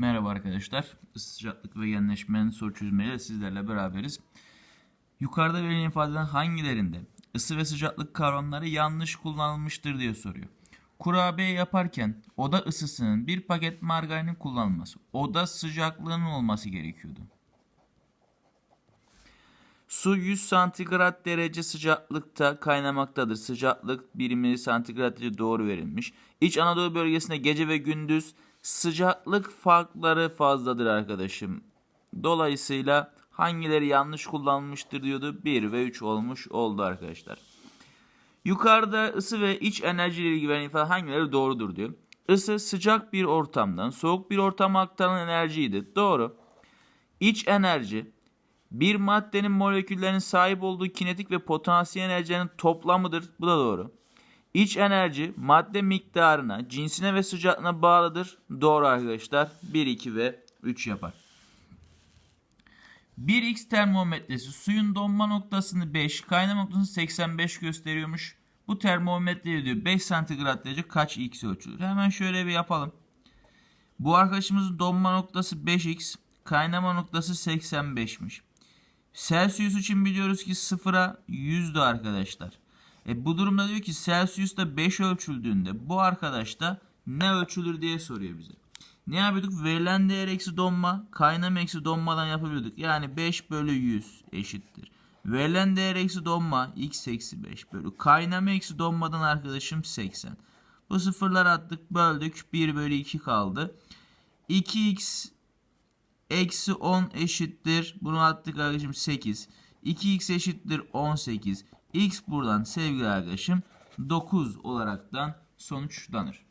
Merhaba arkadaşlar. Isı sıcaklık ve genleşmenin soru çözümleriyle sizlerle beraberiz. Yukarıda verilen ifadeden hangilerinde ısı ve sıcaklık kavramları yanlış kullanılmıştır diye soruyor. Kurabiye yaparken oda ısısının bir paket margarinin kullanılması, oda sıcaklığının olması gerekiyordu. Su 100 santigrat derece sıcaklıkta kaynamaktadır. Sıcaklık birimi santigrat derece doğru verilmiş. İç Anadolu bölgesinde gece ve gündüz sıcaklık farkları fazladır arkadaşım. Dolayısıyla hangileri yanlış kullanılmıştır diyordu. 1 ve 3 olmuş oldu arkadaşlar. Yukarıda ısı ve iç enerji ile ilgili ifade hangileri doğrudur diyor. Isı sıcak bir ortamdan soğuk bir ortama aktarılan enerjiydi. Doğru. İç enerji bir maddenin moleküllerinin sahip olduğu kinetik ve potansiyel enerjilerin toplamıdır. Bu da doğru. İç enerji madde miktarına, cinsine ve sıcaklığına bağlıdır. Doğru arkadaşlar. 1, 2 ve 3 yapar. 1x termometresi suyun donma noktasını 5, kaynama noktasını 85 gösteriyormuş. Bu termometre diyor 5 santigrat derece kaç x ölçülür? Hemen şöyle bir yapalım. Bu arkadaşımızın donma noktası 5x, kaynama noktası 85'miş. Celsius için biliyoruz ki sıfıra 100'dü arkadaşlar. E bu durumda diyor ki Celsius'ta 5 ölçüldüğünde bu arkadaş da ne ölçülür diye soruyor bize. Ne yapıyorduk? Verilen değer eksi donma, kaynama eksi donmadan yapabiliyorduk. Yani 5 bölü 100 eşittir. Verilen değer eksi donma x eksi 5 bölü kaynama eksi donmadan arkadaşım 80. Bu sıfırları attık böldük 1 bölü 2 kaldı. 2x eksi 10 eşittir. Bunu attık arkadaşım 8. 2x eşittir 18. X buradan sevgili arkadaşım 9 olaraktan sonuçlanır.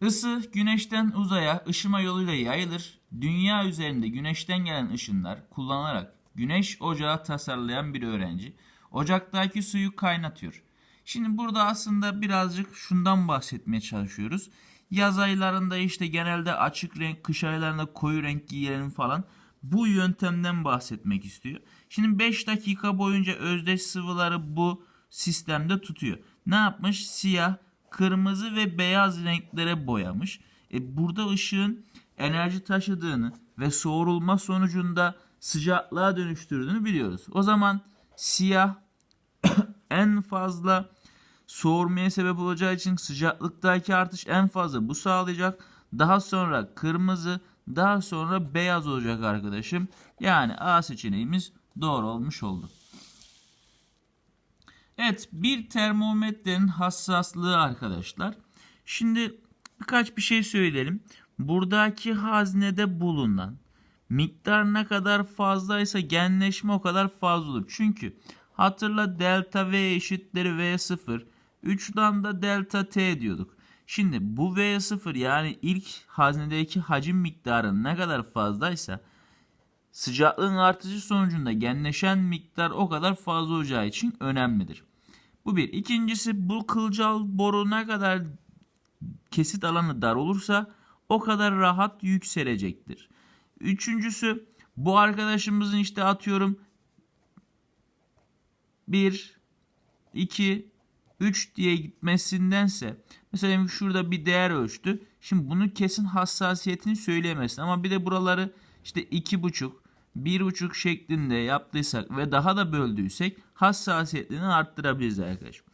Isı güneşten uzaya ışıma yoluyla yayılır. Dünya üzerinde güneşten gelen ışınlar kullanılarak güneş ocağı tasarlayan bir öğrenci ocaktaki suyu kaynatıyor. Şimdi burada aslında birazcık şundan bahsetmeye çalışıyoruz. Yaz aylarında işte genelde açık renk, kış aylarında koyu renk giyelim falan. Bu yöntemden bahsetmek istiyor. Şimdi 5 dakika boyunca özdeş sıvıları bu sistemde tutuyor. Ne yapmış? Siyah, kırmızı ve beyaz renklere boyamış. E burada ışığın enerji taşıdığını ve soğurulma sonucunda sıcaklığa dönüştürdüğünü biliyoruz. O zaman siyah en fazla soğurmaya sebep olacağı için sıcaklıktaki artış en fazla bu sağlayacak. Daha sonra kırmızı, daha sonra beyaz olacak arkadaşım. Yani A seçeneğimiz doğru olmuş oldu. Evet bir termometrenin hassaslığı arkadaşlar. Şimdi birkaç bir şey söyleyelim. Buradaki haznede bulunan miktar ne kadar fazlaysa genleşme o kadar fazla olur. Çünkü hatırla delta V eşittir V0. 3 lambda delta T diyorduk. Şimdi bu V0 yani ilk haznedeki hacim miktarı ne kadar fazlaysa sıcaklığın artışı sonucunda genleşen miktar o kadar fazla olacağı için önemlidir. Bu bir. İkincisi bu kılcal boru ne kadar kesit alanı dar olursa o kadar rahat yükselecektir. Üçüncüsü bu arkadaşımızın işte atıyorum 1, 2, 3 diye gitmesindense mesela şurada bir değer ölçtü. Şimdi bunun kesin hassasiyetini söyleyemezsin ama bir de buraları işte 2,5 1,5 şeklinde yaptıysak ve daha da böldüysek hassasiyetini arttırabiliriz arkadaşlar.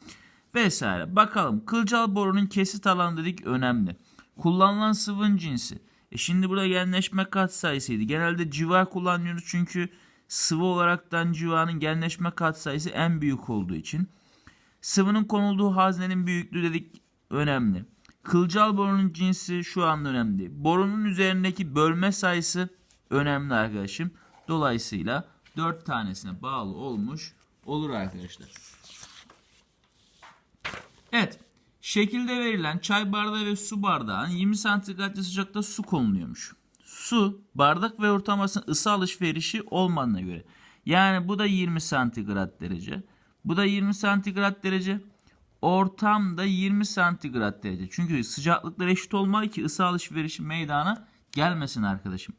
Vesaire. Bakalım kılcal borunun kesit alanı dedik önemli. Kullanılan sıvının cinsi. E şimdi burada genleşme katsayısıydı. Genelde civa kullanıyoruz çünkü sıvı olaraktan civanın genleşme katsayısı en büyük olduğu için. Sıvının konulduğu haznenin büyüklüğü dedik önemli. Kılcal borunun cinsi şu anda önemli. Borunun üzerindeki bölme sayısı önemli arkadaşım. Dolayısıyla 4 tanesine bağlı olmuş olur arkadaşlar. Evet. Şekilde verilen çay bardağı ve su bardağın 20 santigrat sıcakta su konuluyormuş. Su bardak ve ortamasının ısı alışverişi olmadığına göre. Yani bu da 20 santigrat derece. Bu da 20 santigrat derece. Ortamda 20 santigrat derece. Çünkü sıcaklıklar eşit olmalı ki ısı alışverişi meydana gelmesin arkadaşım.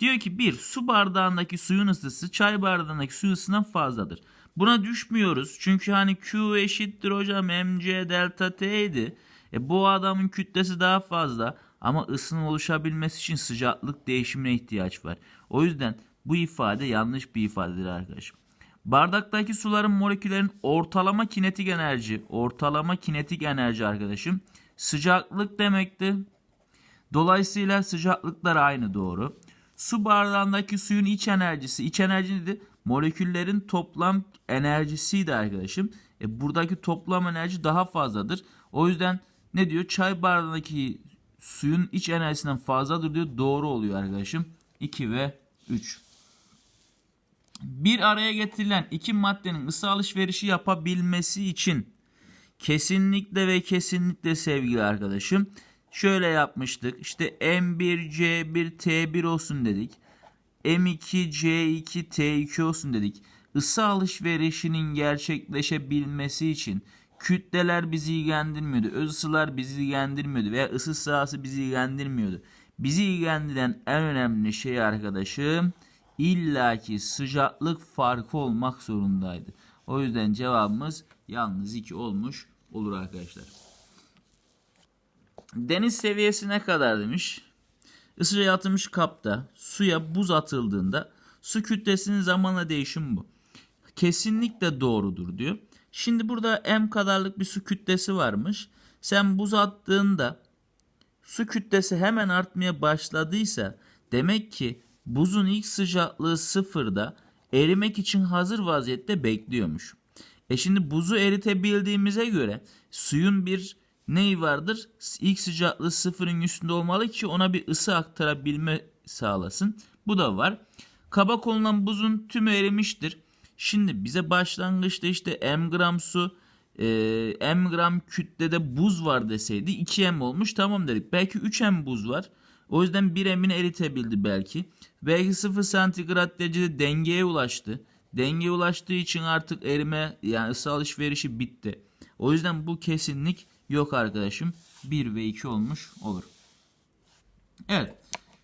Diyor ki bir su bardağındaki suyun ısısı çay bardağındaki su ısısından fazladır. Buna düşmüyoruz. Çünkü hani Q eşittir hocam mc delta t idi. E bu adamın kütlesi daha fazla ama ısının oluşabilmesi için sıcaklık değişimine ihtiyaç var. O yüzden bu ifade yanlış bir ifadedir arkadaşım. Bardaktaki suların moleküllerin ortalama kinetik enerji, ortalama kinetik enerji arkadaşım sıcaklık demekti. Dolayısıyla sıcaklıklar aynı doğru. Su bardağındaki suyun iç enerjisi, iç enerji nedir? Moleküllerin toplam enerjisiydi arkadaşım. E buradaki toplam enerji daha fazladır. O yüzden ne diyor? Çay bardağındaki suyun iç enerjisinden fazladır diyor. Doğru oluyor arkadaşım. 2 ve 3. Bir araya getirilen iki maddenin ısı alışverişi yapabilmesi için kesinlikle ve kesinlikle sevgili arkadaşım şöyle yapmıştık. İşte M1, C1, T1 olsun dedik. M2, C2, T2 olsun dedik. Isı alışverişinin gerçekleşebilmesi için kütleler bizi ilgilendirmiyordu. Öz ısılar bizi ilgilendirmiyordu veya ısı sahası bizi ilgilendirmiyordu. Bizi ilgilendiren en önemli şey arkadaşım illaki sıcaklık farkı olmak zorundaydı. O yüzden cevabımız yalnız 2 olmuş olur arkadaşlar. Deniz seviyesi ne kadar demiş? Isıca yatılmış kapta suya buz atıldığında su kütlesinin zamanla değişimi bu. Kesinlikle doğrudur diyor. Şimdi burada m kadarlık bir su kütlesi varmış. Sen buz attığında su kütlesi hemen artmaya başladıysa demek ki buzun ilk sıcaklığı sıfırda erimek için hazır vaziyette bekliyormuş. E şimdi buzu eritebildiğimize göre suyun bir neyi vardır? İlk sıcaklığı sıfırın üstünde olmalı ki ona bir ısı aktarabilme sağlasın. Bu da var. Kaba konulan buzun tümü erimiştir. Şimdi bize başlangıçta işte m gram su e, m gram kütlede buz var deseydi 2m olmuş tamam dedik. Belki 3m buz var. O yüzden 1m'ini eritebildi belki. Belki 0 santigrat derecede dengeye ulaştı. Dengeye ulaştığı için artık erime yani ısı alışverişi bitti. O yüzden bu kesinlik yok arkadaşım. 1 ve 2 olmuş olur. Evet.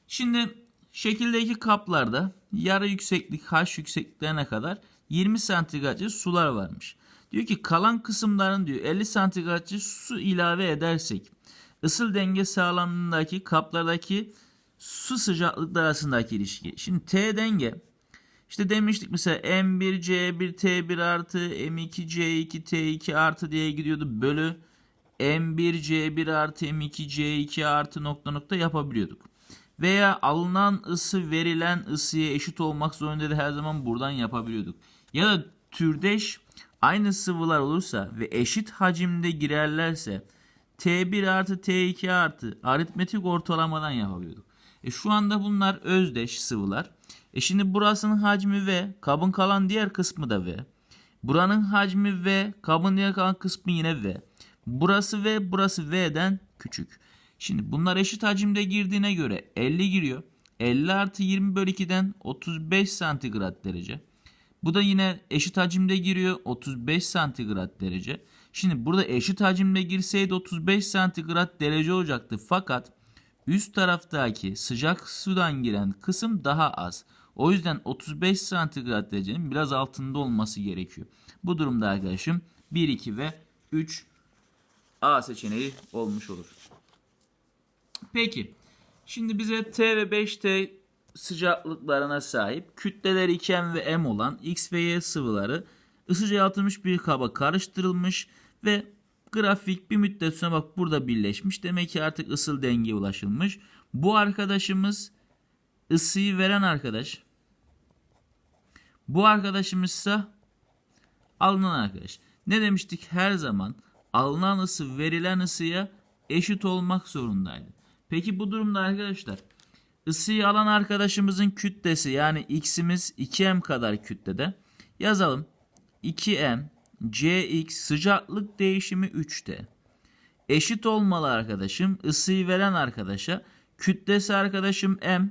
Şimdi şekildeki kaplarda yarı yükseklik H yüksekliklerine kadar 20 santigratçı sular varmış. Diyor ki kalan kısımların diyor 50 santigratçı su ilave edersek ısıl denge sağlandığındaki kaplardaki su sıcaklıkları arasındaki ilişki. Şimdi T denge işte demiştik mesela M1 C1 T1 artı M2 C2 T2 artı diye gidiyordu bölü M1 C1 artı M2 C2 artı nokta nokta yapabiliyorduk. Veya alınan ısı verilen ısıya eşit olmak zorunda da her zaman buradan yapabiliyorduk. Ya da türdeş aynı sıvılar olursa ve eşit hacimde girerlerse T1 artı T2 artı aritmetik ortalamadan yapabiliyorduk. E şu anda bunlar özdeş sıvılar. E şimdi burasının hacmi V, kabın kalan diğer kısmı da V. Buranın hacmi V, kabın diğer kalan kısmı yine V. Burası V, burası V'den küçük. Şimdi bunlar eşit hacimde girdiğine göre 50 giriyor. 50 artı 20 bölü 2'den 35 santigrat derece. Bu da yine eşit hacimde giriyor 35 santigrat derece. Şimdi burada eşit hacimde girseydi 35 santigrat derece olacaktı. Fakat üst taraftaki sıcak sudan giren kısım daha az. O yüzden 35 santigrat derecenin biraz altında olması gerekiyor. Bu durumda arkadaşım 1, 2 ve 3 A seçeneği olmuş olur. Peki. Şimdi bize T ve 5T sıcaklıklarına sahip kütleleri 2M ve M olan X ve Y sıvıları ısıca yalıtılmış bir kaba karıştırılmış ve grafik bir müddet sonra bak burada birleşmiş. Demek ki artık ısıl dengeye ulaşılmış. Bu arkadaşımız ısıyı veren arkadaş. Bu arkadaşımız ise alınan arkadaş. Ne demiştik? Her zaman alınan ısı verilen ısıya eşit olmak zorundaydı. Peki bu durumda arkadaşlar ısıyı alan arkadaşımızın kütlesi yani x'imiz 2m kadar kütlede yazalım. 2m Cx sıcaklık değişimi 3'te. Eşit olmalı arkadaşım. Isıyı veren arkadaşa. Kütlesi arkadaşım M.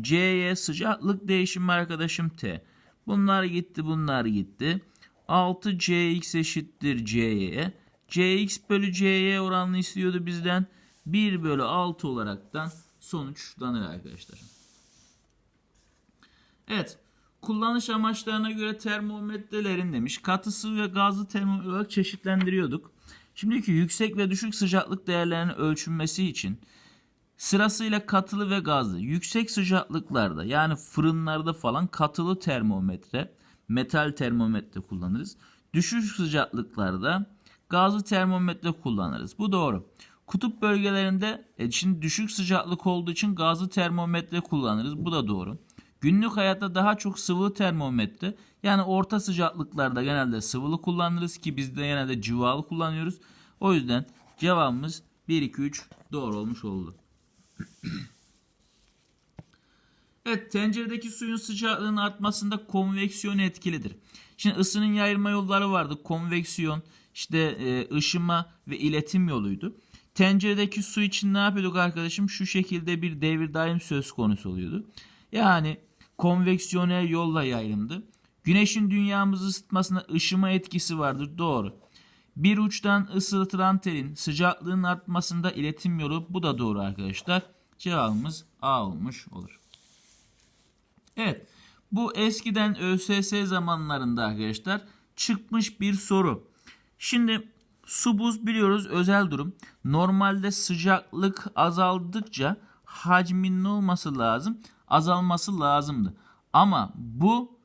C'ye sıcaklık değişimi arkadaşım T. Bunlar gitti bunlar gitti. 6 Cx eşittir C'ye. Cx bölü C'ye oranını istiyordu bizden. 1 bölü 6 olaraktan sonuçlanır arkadaşlar. Evet. Kullanış amaçlarına göre termometrelerin demiş katı sıvı ve gazlı termometre olarak çeşitlendiriyorduk. Şimdiki yüksek ve düşük sıcaklık değerlerinin ölçülmesi için sırasıyla katılı ve gazlı yüksek sıcaklıklarda yani fırınlarda falan katılı termometre, metal termometre kullanırız. Düşük sıcaklıklarda gazlı termometre kullanırız. Bu doğru. Kutup bölgelerinde e, şimdi düşük sıcaklık olduğu için gazlı termometre kullanırız. Bu da doğru. Günlük hayatta daha çok sıvı termometre yani orta sıcaklıklarda genelde sıvılı kullanırız ki biz de genelde civalı kullanıyoruz. O yüzden cevabımız 1 2 3 doğru olmuş oldu. Evet tenceredeki suyun sıcaklığının artmasında konveksiyon etkilidir. Şimdi ısının yayılma yolları vardı. Konveksiyon, işte e, ışıma ve iletim yoluydu. Tenceredeki su için ne yapıyorduk arkadaşım? Şu şekilde bir devir daim söz konusu oluyordu. Yani konveksiyonel yolla yayılımdı. Güneşin dünyamızı ısıtmasında ışıma etkisi vardır. Doğru. Bir uçtan ısıtılan telin sıcaklığın artmasında iletim yolu bu da doğru arkadaşlar. Cevabımız A olmuş olur. Evet. Bu eskiden ÖSS zamanlarında arkadaşlar çıkmış bir soru. Şimdi su buz biliyoruz özel durum. Normalde sıcaklık azaldıkça hacmin ne olması lazım? Azalması lazımdı. Ama bu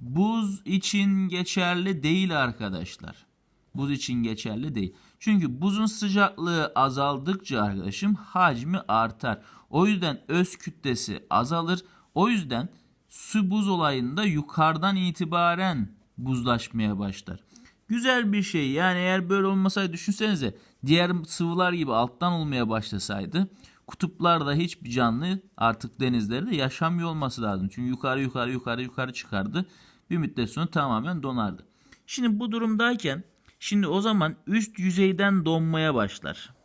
buz için geçerli değil arkadaşlar. Buz için geçerli değil. Çünkü buzun sıcaklığı azaldıkça arkadaşım hacmi artar. O yüzden öz kütlesi azalır. O yüzden su buz olayında yukarıdan itibaren buzlaşmaya başlar. Güzel bir şey yani eğer böyle olmasaydı düşünsenize diğer sıvılar gibi alttan olmaya başlasaydı kutuplarda hiçbir canlı artık denizlerde yaşamıyor olması lazım. Çünkü yukarı yukarı yukarı yukarı çıkardı. Bir müddet sonra tamamen donardı. Şimdi bu durumdayken şimdi o zaman üst yüzeyden donmaya başlar.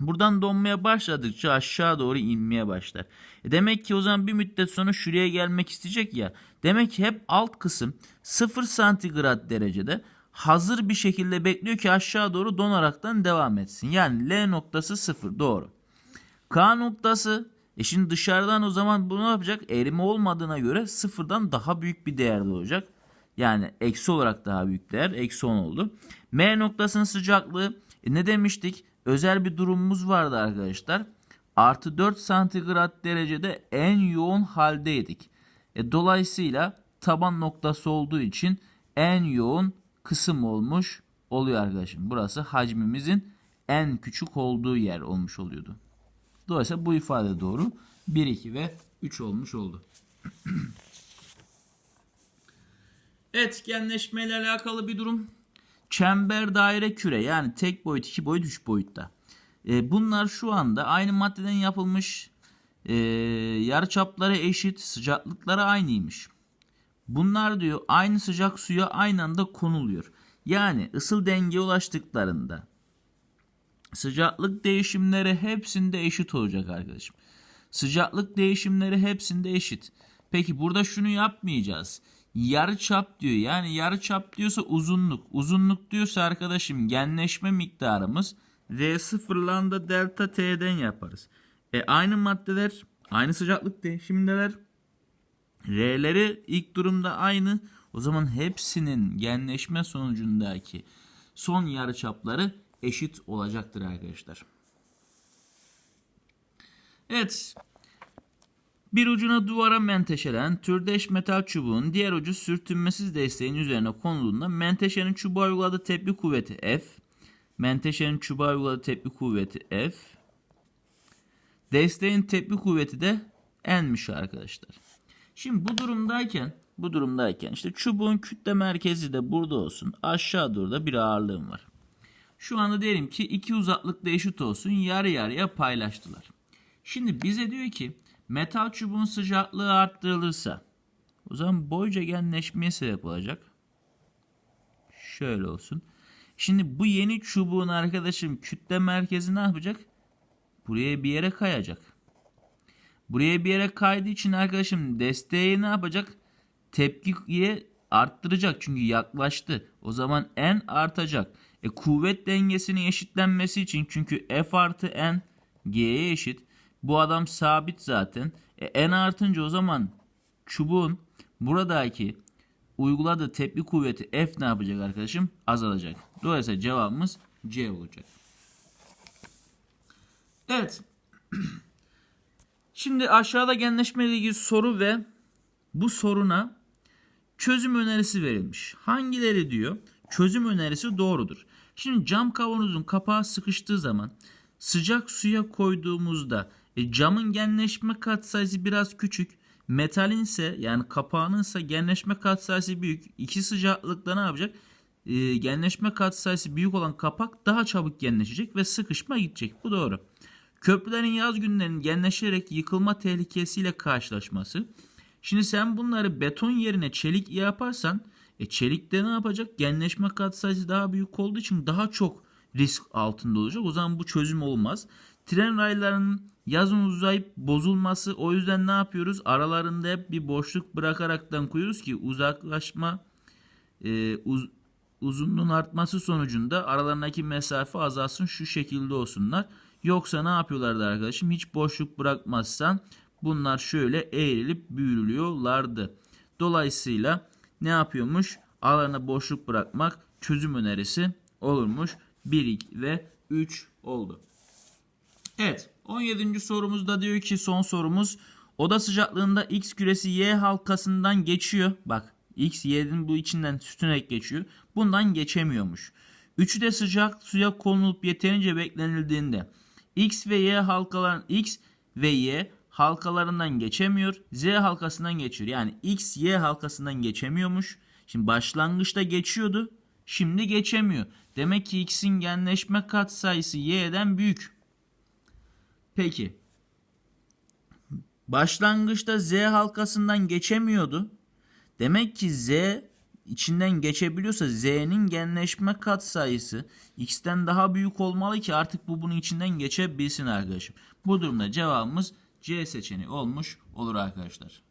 Buradan donmaya başladıkça aşağı doğru inmeye başlar. E demek ki o zaman bir müddet sonra şuraya gelmek isteyecek ya. Demek ki hep alt kısım 0 santigrat derecede hazır bir şekilde bekliyor ki aşağı doğru donaraktan devam etsin. Yani L noktası 0 doğru. K noktası e şimdi dışarıdan o zaman bu ne yapacak? Erime olmadığına göre sıfırdan daha büyük bir değerde olacak. Yani eksi olarak daha büyük değer. Eksi 10 oldu. M noktasının sıcaklığı e ne demiştik? Özel bir durumumuz vardı arkadaşlar. Artı 4 santigrat derecede en yoğun haldeydik. E, dolayısıyla taban noktası olduğu için en yoğun kısım olmuş oluyor arkadaşım. Burası hacmimizin en küçük olduğu yer olmuş oluyordu. Dolayısıyla bu ifade doğru. 1, 2 ve 3 olmuş oldu. Etkenleşmeyle alakalı bir durum. Çember, daire, küre yani tek boyut, iki boyut, üç boyutta. E, bunlar şu anda aynı maddeden yapılmış. E, yarıçapları eşit, sıcaklıkları aynıymış. Bunlar diyor aynı sıcak suya aynı anda konuluyor. Yani ısıl dengeye ulaştıklarında sıcaklık değişimleri hepsinde eşit olacak arkadaşım. Sıcaklık değişimleri hepsinde eşit. Peki burada şunu yapmayacağız. Yarı çap diyor. Yani yarı çap diyorsa uzunluk. Uzunluk diyorsa arkadaşım genleşme miktarımız R sıfırlan da delta T'den yaparız. E aynı maddeler aynı sıcaklık değişimindeler. R'leri ilk durumda aynı. O zaman hepsinin genleşme sonucundaki son yarıçapları eşit olacaktır arkadaşlar. Evet. Bir ucuna duvara menteşelen türdeş metal çubuğun diğer ucu sürtünmesiz desteğin üzerine konulduğunda menteşenin çubuğa uyguladığı tepki kuvveti F. Menteşenin çubuğa uyguladığı tepki kuvveti F. Desteğin tepki kuvveti de N'miş arkadaşlar. Şimdi bu durumdayken bu durumdayken işte çubuğun kütle merkezi de burada olsun. Aşağı doğru da bir ağırlığım var. Şu anda diyelim ki iki uzaklıkta eşit olsun. Yarı yarıya paylaştılar. Şimdi bize diyor ki metal çubuğun sıcaklığı arttırılırsa o zaman boyca genleşmeye sebep olacak. Şöyle olsun. Şimdi bu yeni çubuğun arkadaşım kütle merkezi ne yapacak? Buraya bir yere kayacak. Buraya bir yere kaydığı için arkadaşım desteği ne yapacak? Tepkiye arttıracak çünkü yaklaştı. O zaman n artacak. E, kuvvet dengesinin eşitlenmesi için çünkü F artı N G'ye eşit. Bu adam sabit zaten. E, N artınca o zaman çubuğun buradaki uyguladığı tepki kuvveti F ne yapacak arkadaşım? Azalacak. Dolayısıyla cevabımız C olacak. Evet. Şimdi aşağıda genleşme ile ilgili soru ve bu soruna çözüm önerisi verilmiş. Hangileri diyor? Çözüm önerisi doğrudur. Şimdi cam kavanozun kapağı sıkıştığı zaman sıcak suya koyduğumuzda e, camın genleşme katsayısı biraz küçük. Metalin ise yani kapağının ise genleşme katsayısı büyük. İki sıcaklıkta ne yapacak? E, genleşme katsayısı büyük olan kapak daha çabuk genleşecek ve sıkışma gidecek. Bu doğru. Köprülerin yaz günlerinin genleşerek yıkılma tehlikesiyle karşılaşması. Şimdi sen bunları beton yerine çelik yaparsan e çelikte ne yapacak? Genleşme katsayısı daha büyük olduğu için daha çok risk altında olacak. O zaman bu çözüm olmaz. Tren raylarının yazın uzayıp bozulması o yüzden ne yapıyoruz? Aralarında hep bir boşluk bırakaraktan koyuyoruz ki uzaklaşma e, uz- uzunluğun artması sonucunda aralarındaki mesafe azalsın şu şekilde olsunlar. Yoksa ne yapıyorlardı arkadaşım? Hiç boşluk bırakmazsan bunlar şöyle eğrilip büyürülüyorlardı. Dolayısıyla ne yapıyormuş? Aralarına boşluk bırakmak çözüm önerisi olurmuş. 1 2 ve 3 oldu. Evet 17. sorumuzda diyor ki son sorumuz oda sıcaklığında X küresi Y halkasından geçiyor. Bak X Y'nin bu içinden sütünerek geçiyor. Bundan geçemiyormuş. Üçü de sıcak suya konulup yeterince beklenildiğinde X ve Y halkaların X ve Y halkalarından geçemiyor. Z halkasından geçiyor. Yani X Y halkasından geçemiyormuş. Şimdi başlangıçta geçiyordu. Şimdi geçemiyor. Demek ki X'in genleşme katsayısı Y'den büyük. Peki. Başlangıçta Z halkasından geçemiyordu. Demek ki Z içinden geçebiliyorsa Z'nin genleşme katsayısı X'ten daha büyük olmalı ki artık bu bunun içinden geçebilsin arkadaşım. Bu durumda cevabımız C seçeneği olmuş olur arkadaşlar.